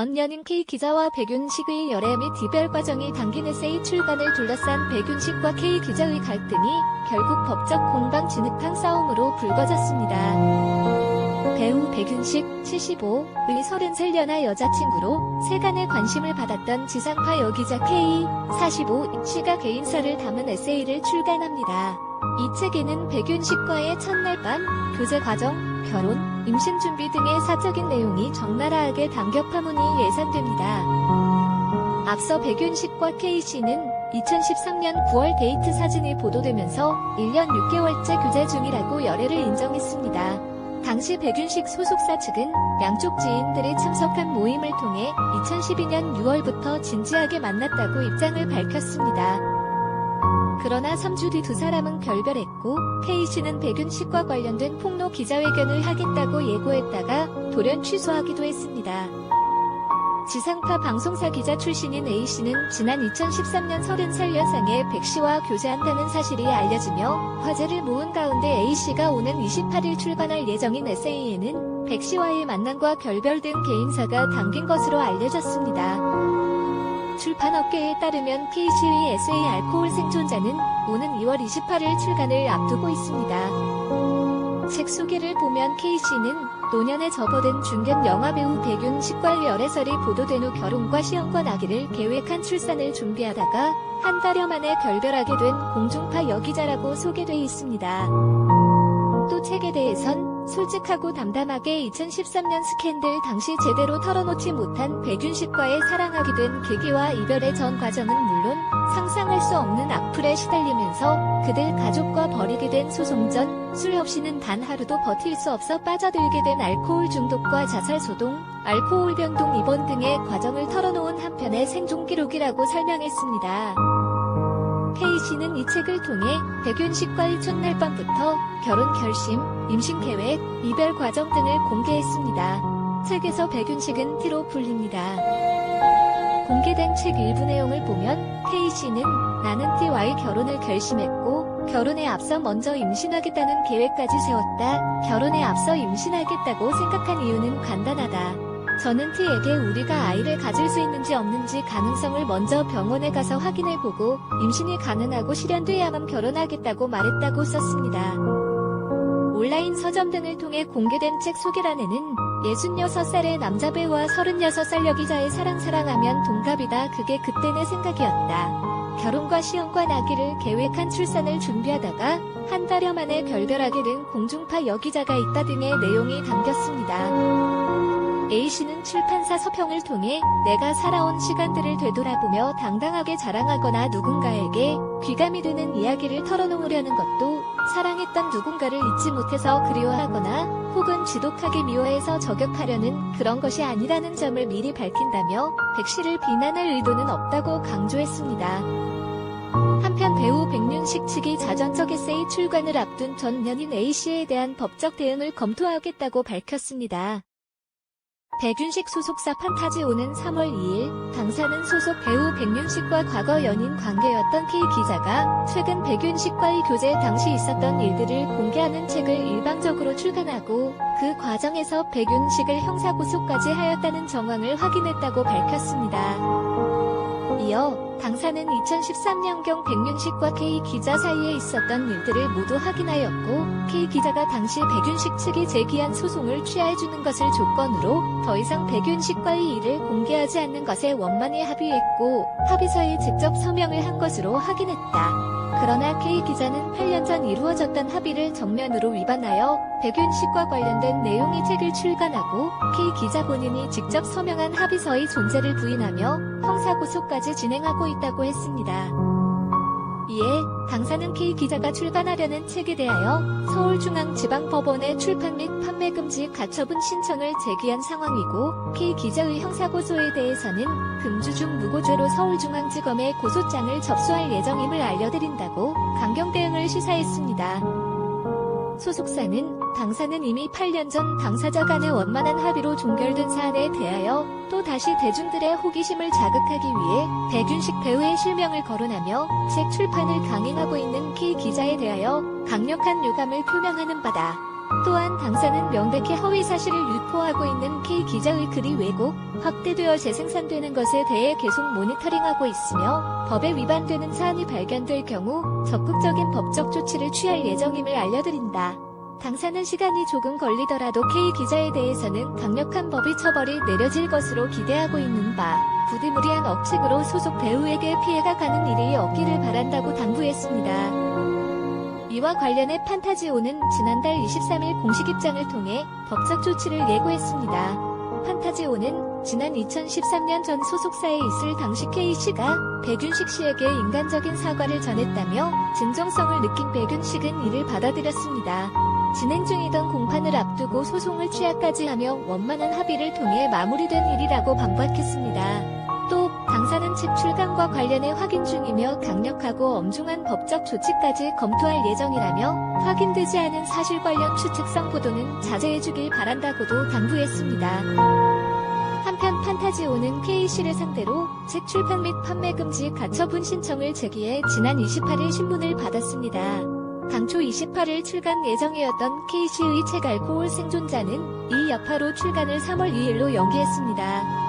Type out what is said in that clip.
전 연인 K 기자와 백윤식의 열애 및 이별 과정이 담긴 에세이 출간을 둘러싼 백윤식과 K 기자의 갈등이 결국 법적 공방 진흙탕 싸움으로 불거졌습니다. 배우 백윤식 75의 33년의 여자친구로 세간의 관심을 받았던 지상파 여기자 K 45 씨가 개인사를 담은 에세이를 출간합니다. 이 책에는 백윤식과의 첫날 밤, 교제 과정, 결혼, 임신 준비 등의 사적인 내용이 적나라하게 담겨 파문이 예상됩니다. 앞서 백윤식과 K씨는 2013년 9월 데이트 사진이 보도되면서 1년 6개월째 교제 중이라고 열애를 인정했습니다. 당시 백윤식 소속사 측은 양쪽 지인들이 참석한 모임을 통해 2012년 6월부터 진지하게 만났다고 입장을 밝혔습니다. 그러나 3주 뒤 두 사람은 결별했고 K씨는 백윤식과 관련된 폭로 기자회견을 하겠다고 예고했다가 돌연 취소하기도 했습니다. 지상파 방송사 기자 출신인 A씨는 지난 2013년 30살 여성의 백씨와 교제한다는 사실이 알려지며 화제를 모은 가운데 A씨가 오는 28일 출간할 예정인 에세이에는 백씨와의 만남과 결별 등 개인사가 담긴 것으로 알려졌습니다. 출판업계에 따르면 K씨의 에세이 알코올 생존자는 오는 2월 28일 출간을 앞두고 있습니다. 책 소개를 보면 K씨는 노년에 접어든 중견 영화배우 백윤 식과 열애설이 보도된 후 결혼과 시험과 아기를 계획한 출산을 준비하다가 한 달여 만에 결별하게 된 공중파 여기자라고 소개돼 있습니다. 또 책에 대해선 솔직하고 담담하게 2013년 스캔들 당시 제대로 털어놓지 못한 백윤식과의 사랑하게 된 계기와 이별의 전 과정은 물론 상상할 수 없는 악플에 시달리면서 그들 가족과 벌이게 된 소송 전 술 없이는 단 하루도 버틸 수 없어 빠져들게 된 알코올 중독과 자살 소동, 알코올 변동 입원 등의 과정을 털어놓은 한편의 생존 기록이라고 설명했습니다. K씨는 이 책을 통해 백윤식과의 첫날 밤부터 결혼 결심, 임신 계획, 이별 과정 등을 공개했습니다. 책에서 백윤식은 T로 불립니다. 공개된 책 일부 내용을 보면 K씨는 나는 T와의 결혼을 결심했고 결혼에 앞서 먼저 임신하겠다는 계획까지 세웠다. 결혼에 앞서 임신하겠다고 생각한 이유는 간단하다. 저는 T에게 우리가 아이를 가질 수 있는지 없는지 가능성을 먼저 병원에 가서 확인해보고 임신이 가능하고 실현돼야만 결혼하겠다고 말했다고 썼습니다. 온라인 서점 등을 통해 공개된 책 소개란에는 66살의 남자 배우와 36살 여기자의 사랑 사랑하면 동갑이다. 그게 그때 내 생각이었다. 결혼과 시험과 아기를 계획한 출산을 준비하다가 한 달여 만에 결별하게 된 공중파 여기자가 있다 등의 내용이 담겼습니다. A씨는 출판사 서평을 통해 내가 살아온 시간들을 되돌아보며 당당하게 자랑하거나 누군가에게 귀감이 되는 이야기를 털어놓으려는 것도 사랑했던 누군가를 잊지 못해서 그리워하거나 혹은 지독하게 미워해서 저격하려는 그런 것이 아니라는 점을 미리 밝힌다며 백씨를 비난할 의도는 없다고 강조했습니다. 한편 배우 백윤식 측이 자전적 에세이 출간을 앞둔 전 연인 A씨에 대한 법적 대응을 검토하겠다고 밝혔습니다. 백윤식 소속사 판타지오는 3월 2일 당사는 소속 배우 백윤식과 과거 연인 관계였던 K 기자가 최근 백윤식과의 교제 당시 있었던 일들을 공개하는 책을 일방적으로 출간하고 그 과정에서 백윤식을 형사고소까지 하였다는 정황을 확인했다고 밝혔습니다. 이어 당사는 2013년경 백윤식과 K 기자 사이에 있었던 일들을 모두 확인하였고 K 기자가 당시 백윤식 측이 제기한 소송을 취하해주는 것을 조건으로 더 이상 백윤식과의 일을 공개하지 않는 것에 원만히 합의했고 합의서에 직접 서명을 한 것으로 확인했다. 그러나 K 기자는 8년 전 이루어졌던 합의를 정면으로 위반하여 백윤식과 관련된 내용의 책을 출간하고 K 기자 본인이 직접 서명한 합의서의 존재를 부인하며 형사고소까지 진행하고 있다고 했습니다. 이에 당사는 K 기자가 출간하려는 책에 대하여 서울중앙지방법원에 출판 및 판매 금지 가처분 신청을 제기한 상황이고 K 기자의 형사고소에 대해서는 금주 중 무고죄로 서울중앙지검에 고소장을 접수할 예정임을 알려드린다고 강경 대응을 시사했습니다. 소속사는 당사는 이미 8년 전 당사자 간의 원만한 합의로 종결된 사안에 대하여 또 다시 대중들의 호기심을 자극하기 위해 백윤식 배우의 실명을 거론하며 책 출판을 강행하고 있는 K 기자에 대하여 강력한 유감을 표명하는 바다. 또한 당사는 명백히 허위 사실을 유포하고 있는 K 기자의 글이 왜곡, 확대되어 재생산되는 것에 대해 계속 모니터링하고 있으며 법에 위반되는 사안이 발견될 경우 적극적인 법적 조치를 취할 예정임을 알려드린다. 당사는 시간이 조금 걸리더라도 K 기자에 대해서는 강력한 법의 처벌이 내려질 것으로 기대하고 있는 바, 부디무리한 억측으로 소속 배우에게 피해가 가는 일이 없기를 바란다고 당부했습니다. 이와 관련해 판타지오는 지난달 23일 공식 입장을 통해 법적 조치를 예고했습니다. 판타지오는 지난 2013년 전 소속사에 있을 당시 K씨가 백윤식 씨에게 인간적인 사과를 전했다며 진정성을 느낀 백윤식은 이를 받아들였습니다. 진행 중이던 공판을 앞두고 소송을 취하까지 하며 원만한 합의를 통해 마무리된 일이라고 반박했습니다. 책 출간과 관련해 확인 중이며 강력하고 엄중한 법적 조치까지 검토할 예정이라며 확인되지 않은 사실 관련 추측성 보도는 자제해주길 바란다고도 당부했습니다. 한편 판타지오는 K씨를 상대로 책 출판 및 판매 금지 가처분 신청을 제기해 지난 28일 신문을 받았습니다. 당초 28일 출간 예정이었던 K씨의 책 알코올 생존자는 이 여파로 출간을 3월 2일로 연기했습니다.